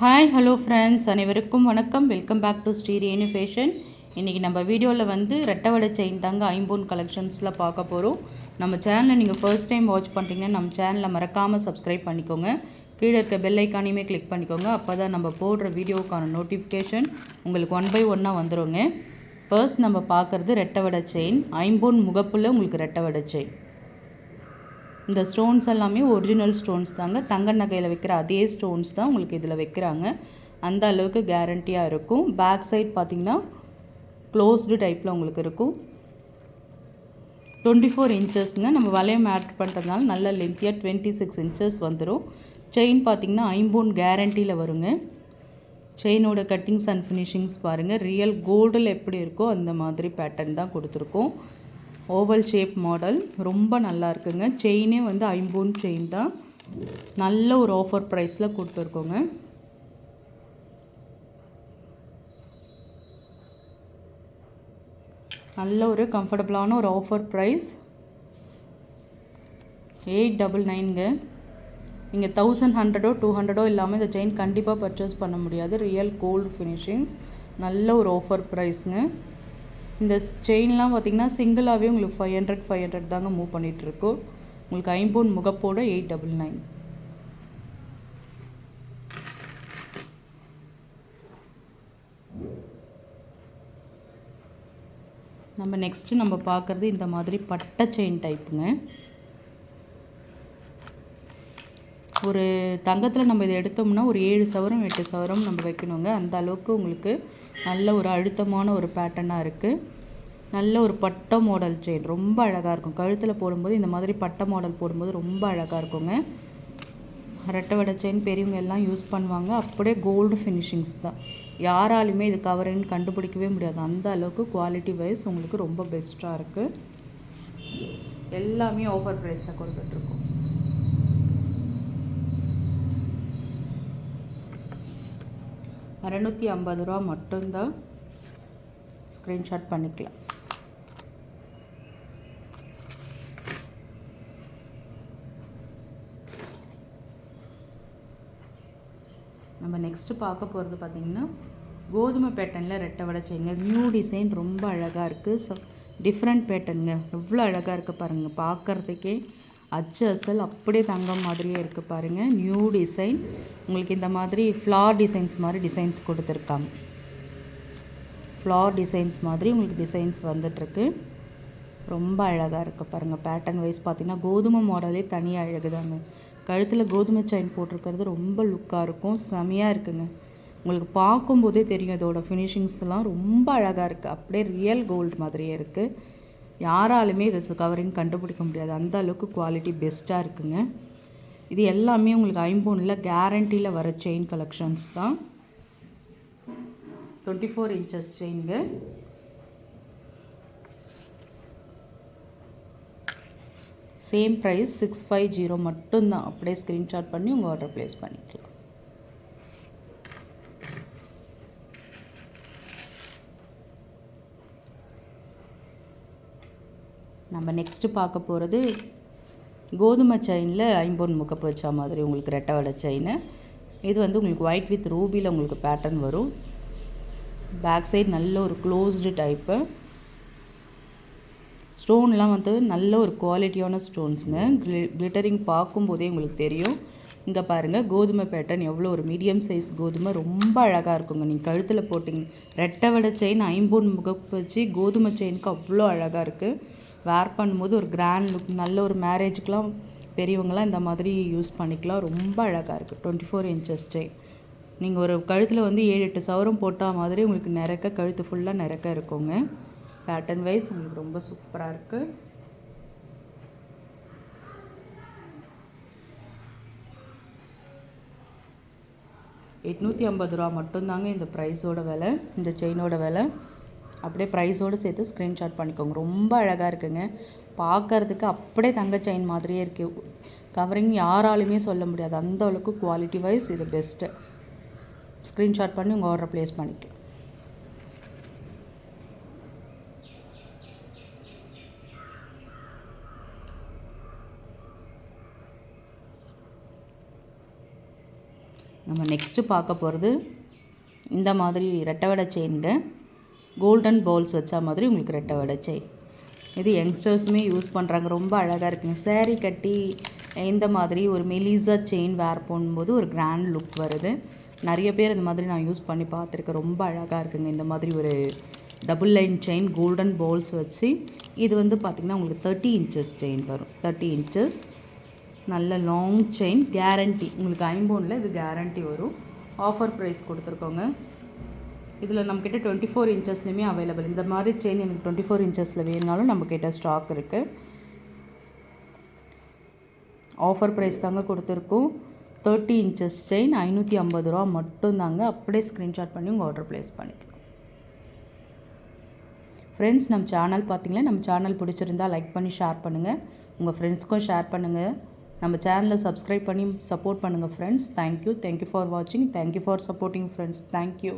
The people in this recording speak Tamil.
ஹாய் ஹலோ ஃப்ரெண்ட்ஸ் அனைவருக்கும் வணக்கம். Welcome back to Sri Renu fashion இன்றைக்கி நம்ம வீடியோவில் வந்து ரெட்டவடை செயின் தாங்க ஐம்பூன் கலெக்ஷன்ஸில் பார்க்க போகிறோம் நம்ம சேனலை நீங்கள் ஃபர்ஸ்ட் டைம் வாட்ச் பண்ணுறீங்கன்னா நம்ம சேனலை மறக்காமல் சப்ஸ்கிரைப் பண்ணிக்கோங்க. கீழே இருக்க பெல் ஐக்கானையுமே கிளிக் பண்ணிக்கோங்க. அப்போ தான் நம்ம போடுற வீடியோவுக்கான நோட்டிஃபிகேஷன் உங்களுக்கு ஒன் பை ஒன்னாக வந்துருங்க. ஃபர்ஸ்ட் நம்ம பார்க்குறது ரெட்டவடை செயின். ஐம்பூன் முகப்பில் உங்களுக்கு ரெட்டவடை செயின். இந்த ஸ்டோன்ஸ் எல்லாமே ஒரிஜினல் ஸ்டோன்ஸ் தாங்க. தங்க நகையில் வைக்கிற அதே ஸ்டோன்ஸ் தான் உங்களுக்கு இதில் வைக்கிறாங்க. அந்த அளவுக்கு கேரண்டியாக இருக்கும். பேக் சைட் பார்த்தீங்கன்னா க்ளோஸ்டு டைப்பில் உங்களுக்கு இருக்கும். டுவெண்ட்டி ஃபோர் இன்ச்சஸ்ங்க நம்ம வளையம் ஆட் பண்ணுறதுனால நல்ல லென்த்தியாக டுவெண்ட்டி சிக்ஸ் இன்ச்சஸ் வந்துடும் செயின் பார்த்தீங்கன்னா ஐம்பூன் கேரண்டியில் வருங்க. செயினோட கட்டிங்ஸ் அண்ட் ஃபினிஷிங்ஸ் பாருங்கள் ரியல் கோல்டில் எப்படி இருக்கோ அந்த மாதிரி பேட்டர்ன் தான் கொடுத்துருக்கோம். ஓவல் ஷேப் மாடல் ரொம்ப நல்லா இருக்குங்க. செயினே வந்து ஐம்பூன் செயின் தான். நல்ல ஒரு ஆஃபர் ப்ரைஸில் கொடுத்துருக்கோங்க. நல்ல ஒரு கம்ஃபர்டபுளான ஒரு ஆஃபர் ப்ரைஸ் எயிட் டபுள் நைனுங்க நீங்கள் தௌசண்ட் ஹண்ட்ரடோ டூ ஹண்ட்ரடோ இல்லாமல் இந்த செயின் கண்டிப்பாக பர்ச்சேஸ் பண்ண முடியாது. ரியல் கோல்டு ஃபினிஷிங்ஸ் நல்ல ஒரு ஆஃபர் ப்ரைஸுங்க இந்த செயின்லாம் பார்த்திங்கன்னா சிங்கிளாகவே உங்களுக்கு ஃபைவ் ஹண்ட்ரட் ஃபைவ் ஹண்ட்ரட் தாங்க மூவ் பண்ணிகிட்ருக்கோம் உங்களுக்கு ஐம்பூன் முகப்போட எயிட் டபுள் நைன் நம்ம நெக்ஸ்ட்டு நம்ம பார்க்குறது இந்த மாதிரி பட்டை செயின் டைப்புங்க ஒரு தங்கத்தில் நம்ம இதை எடுத்தோம்னா ஒரு ஏழு சவரம் எட்டு சவரம் நம்ம வைக்கணுங்க. அந்த அளவுக்கு உங்களுக்கு நல்ல ஒரு அழுத்தமான ஒரு பேட்டர்னாக இருக்குது நல்ல ஒரு பட்டை மாடல் செயின் ரொம்ப அழகாக இருக்கும். கழுத்தில் போடும்போது இந்த மாதிரி பட்டை மாடல் போடும்போது ரொம்ப அழகாக இருக்குங்க. ரெட்டை வடை செயின் பெரியவங்க எல்லாம் யூஸ் பண்ணுவாங்க. அப்படியே கோல்டு ஃபினிஷிங்ஸ் தான். யாராலுமே இது கவரின்னு கண்டுபிடிக்கவே முடியாது. அந்த அளவுக்கு குவாலிட்டி வைஸ் உங்களுக்கு ரொம்ப பெஸ்ட்டாக இருக்குது எல்லாமே ஓவர் ப்ரைஸில் கொடுத்துட்ருக்கோம் இரநூத்தி ஐம்பது ரூபா மட்டும்தான் ஸ்க்ரீன்ஷாட் பண்ணிக்கலாம். நம்ம நெக்ஸ்ட்டு பார்க்க போகிறது பார்த்திங்கன்னா கோதுமை பேட்டர்னில் ரெட்டை வடை செய்யுங்க. நியூ டிசைன் ரொம்ப அழகாக இருக்குது ஸோ டிஃப்ரெண்ட் பேட்டர்னுங்க எவ்வளோ அழகாக இருக்குது பாருங்கள் பார்க்குறதுக்கே அச்சு அசல் அப்படியே தங்கம் மாதிரியே இருக்குது பாருங்கள் நியூ டிசைன் உங்களுக்கு இந்த மாதிரி ஃப்ளார் டிசைன்ஸ் மாதிரி டிசைன்ஸ் கொடுத்துருக்காங்க. ஃப்ளார் டிசைன்ஸ் மாதிரி உங்களுக்கு டிசைன்ஸ் வந்துட்டுருக்கு. ரொம்ப அழகாக இருக்குது பாருங்கள் பேட்டர்ன் வைஸ் பார்த்திங்கன்னா கோதுமை மாடலே தனியாக அழகுதாங்க. கழுத்தில் கோதுமை செயின் போட்டிருக்கிறது ரொம்ப லுக்காக இருக்கும். செமையாக இருக்குங்க. உங்களுக்கு பார்க்கும்போதே தெரியும் இதோட ஃபினிஷிங்ஸ்லாம் ரொம்ப அழகாக இருக்குது அப்படியே ரியல் கோல்டு மாதிரியே இருக்குது யாராலுமே இது கவரிங் கண்டுபிடிக்க முடியாது. அந்த அளவுக்கு குவாலிட்டி பெஸ்ட்டாக இருக்குங்க. இது எல்லாமே உங்களுக்கு ஐம்பொனில் கேரண்டியில் வர செயின் கலெக்ஷன்ஸ் தான். Twenty four inches செயின்ங்க same price six five zero மட்டும்தான். அப்படியே ஸ்க்ரீன்ஷாட் பண்ணி உங்கள் ஆர்டர் ப்ளேஸ் பண்ணிக்கலாம். நம்ம நெக்ஸ்ட்டு பார்க்க போகிறது கோதுமை செயினில் ஐம்பொன் முகப்பு வச்சா மாதிரி உங்களுக்கு ரெட்டை வடை செயின் இது வந்து உங்களுக்கு ஒயிட் வித் ரூபியில் உங்களுக்கு பேட்டர்ன் வரும். பேக் சைடு நல்ல ஒரு க்ளோஸ்டு டைப்பு ஸ்டோன்லாம் வந்து நல்ல ஒரு குவாலிட்டியான ஸ்டோன்ஸுங்க க்ளி க்ளிட்டரிங் பார்க்கும்போதே உங்களுக்கு தெரியும். இங்கே பாருங்கள் கோதுமை பேட்டர்ன் எவ்வளோ ஒரு மீடியம் சைஸ் கோதுமை. ரொம்ப அழகாக இருக்குங்க. நீங்கள் கழுத்தில் போட்டிங்க ரெட்டை வடை செயின் ஐம்பொன் முகப்பு வச்சு கோதுமை செயினுக்கு அவ்வளோ அழகாக இருக்குது வேர் பண்ணும்போது ஒரு கிராண்ட் லுக் நல்ல ஒரு மேரேஜுக்கெலாம் பெரியவங்களாம் இந்த மாதிரி யூஸ் பண்ணிக்கலாம். ரொம்ப அழகாக இருக்குது டுவெண்ட்டி ஃபோர் இன்ச்சஸ் செயின் நீங்கள் ஒரு கழுத்தில் வந்து ஏழு எட்டு சவரம் போட்டால் மாதிரி உங்களுக்கு நிறக்க கழுத்து ஃபுல்லாக நிறக்க இருக்குங்க. பேட்டர்ன் வைஸ் உங்களுக்கு ரொம்ப சூப்பராக இருக்குது எட்நூற்றி ஐம்பது ரூபா மட்டும்தாங்க இந்த ப்ரைஸோட விலை. இந்த செயினோட விலை. அப்படியே ப்ரைஸோடு சேர்த்து ஸ்க்ரீன்ஷாட் பண்ணிக்கோங்க. ரொம்ப அழகாக இருக்குங்க. பார்க்கறதுக்கு அப்படியே தங்க செயின் மாதிரியே இருக்குது கவரிங் யாராலுமே சொல்ல முடியாது. அந்த அளவுக்கு குவாலிட்டி வைஸ் இது பெஸ்ட்டு ஸ்க்ரீன்ஷாட் பண்ணி உங்கள் ஆர்டர் ப்ளேஸ் பண்ணிக்கலாம். நம்ம நெக்ஸ்ட்டு பார்க்க போகிறது இந்த மாதிரி ரெட்டவடை செயின்கள் கோல்டன் பவுல்ஸ் வச்சா மாதிரி உங்களுக்கு ரெட்டை வடை செயின் இது யங்ஸ்டர்ஸுமே யூஸ் பண்ணுறாங்க ரொம்ப அழகாக இருக்குங்க. சேரீ கட்டி இந்த மாதிரி ஒரு மெலிசா செயின் வேர் பண்ணும்போது ஒரு கிராண்ட் லுக் வருது. நிறைய பேர் இந்த மாதிரி நான் யூஸ் பண்ணி பார்த்துருக்கேன். ரொம்ப அழகாக இருக்குங்க. இந்த மாதிரி ஒரு double line chain golden balls வச்சு. இது வந்து பார்த்திங்கன்னா உங்களுக்கு தேர்ட்டி இன்ச்சஸ் செயின் வரும். தேர்ட்டி இன்ச்சஸ் நல்ல லாங் செயின் கேரண்டி உங்களுக்கு ஐம்போனில் இது கேரண்டி வரும். ஆஃபர் ப்ரைஸ் கொடுத்துருக்கோங்க. இதில் நம்மக்கிட்ட டுவெண்ட்டி ஃபோர் இன்ச்சஸ்லையுமே அவைலபிள் இந்த மாதிரி செயின் எனக்கு டுவெண்ட்டி ஃபோர் இன்ச்சஸில் வேணுனாலும் நம்மக்கிட்ட ஸ்டாக் இருக்குது ஆஃபர் ப்ரைஸ் தாங்க கொடுத்துருக்கோம். தேர்ட்டி இன்ச்சஸ் செயின் ஐநூற்றி ஐம்பது ரூபா மட்டும்தாங்க. அப்படியே ஸ்க்ரீன்ஷாட் பண்ணி உங்கள் ஆர்டர் ப்ளேஸ் பண்ணிக்கலாம். ஃப்ரெண்ட்ஸ் நம்ம சேனல் பார்த்தீங்களா? நம்ம சேனல் பிடிச்சிருந்தா லைக் பண்ணி ஷேர் பண்ணுங்கள் உங்கள் ஃப்ரெண்ட்ஸ்க்கும் ஷேர் பண்ணுங்கள் நம்ம சேனலை சப்ஸ்கிரைப் பண்ணி சப்போர்ட் பண்ணுங்கள் friends thank you thank you for வாட்சிங் thank you for supporting friends thank you